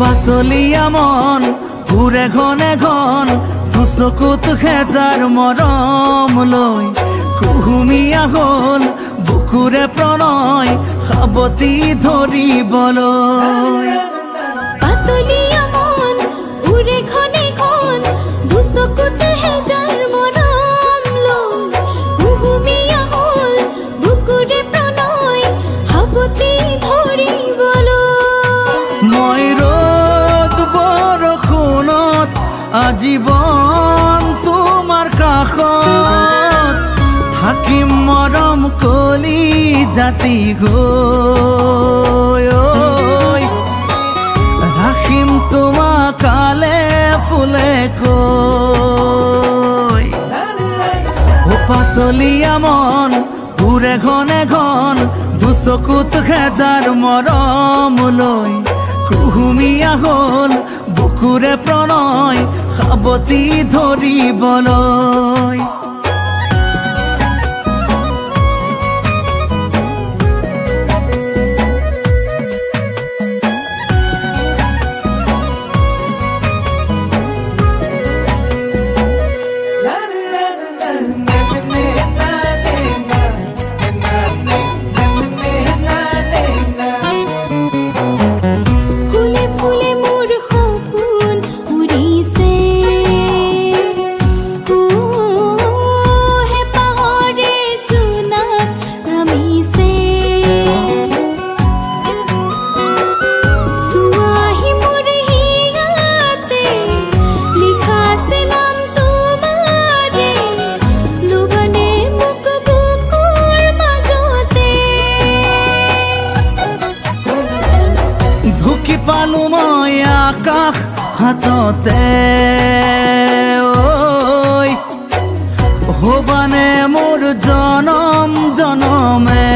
পাতলিয়া মন ঘুরে ঘনে ঘন দু চকুত খেজাৰ মৰম লৈ। কুহুমীয়া হল বুকুৰে প্ৰণয় সাৱতি ধৰিবলৈ পাতলিয়া মন উৰে খনে খন দুচকুতে হেজাৰ মৰম লৈ কুহুমীয়া হ'ল বুকুৰে প্ৰণয় সাৱতি ধৰিবলৈ বৰষুণত আজীৱন তোমাৰ কাষত। থাকিম মৰম কলি জাতি গৈ। ঐ। ৰাখিম তোমাক কালে ফুলে কৈ ও পাতলীয়া মন ঘূৰে ঘনে ঘন দুচকুত খেজাৰ মৰম লৈ কুহুমীয়া হল বুকুৰে প্ৰণয় সাৱতি ধৰিবলৈ মই আকাশ হাততে হবানে মোৰ জনম, জনমে।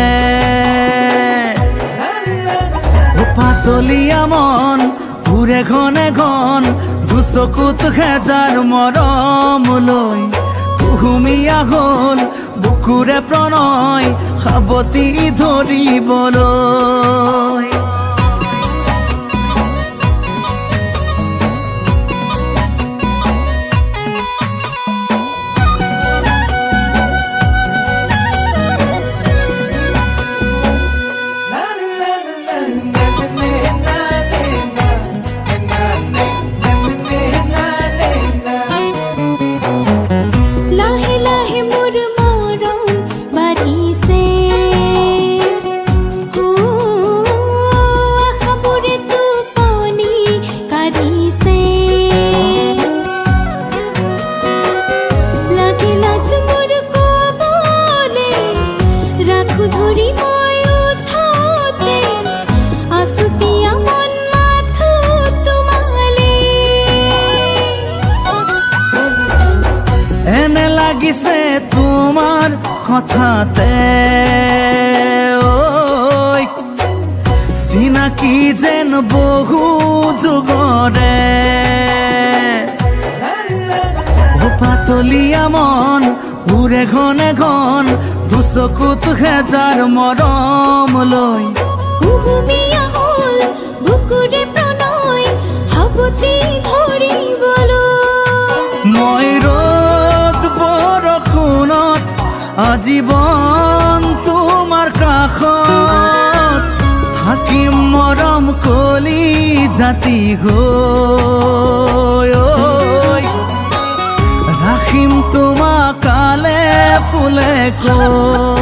পাতলীয়া মন ঘূৰে ঘনে ঘন দুচকুত খেজাৰ মৰম লৈ কুহুমীয়া হল বুকুৰে প্ৰণয় সাৱতি ধৰিবলৈ কথাতে চিনাকি যেন বহু যুগৰে ও পাতলীয়া মন উৰে ঘনে ঘন দুচকুত খেজাৰ মৰম লৈ আজীৱন তোমাৰ কাষত থাকিম মৰম কলি জাতি ঐ। ৰাখিম তোমাক কালে ফুলে কৈ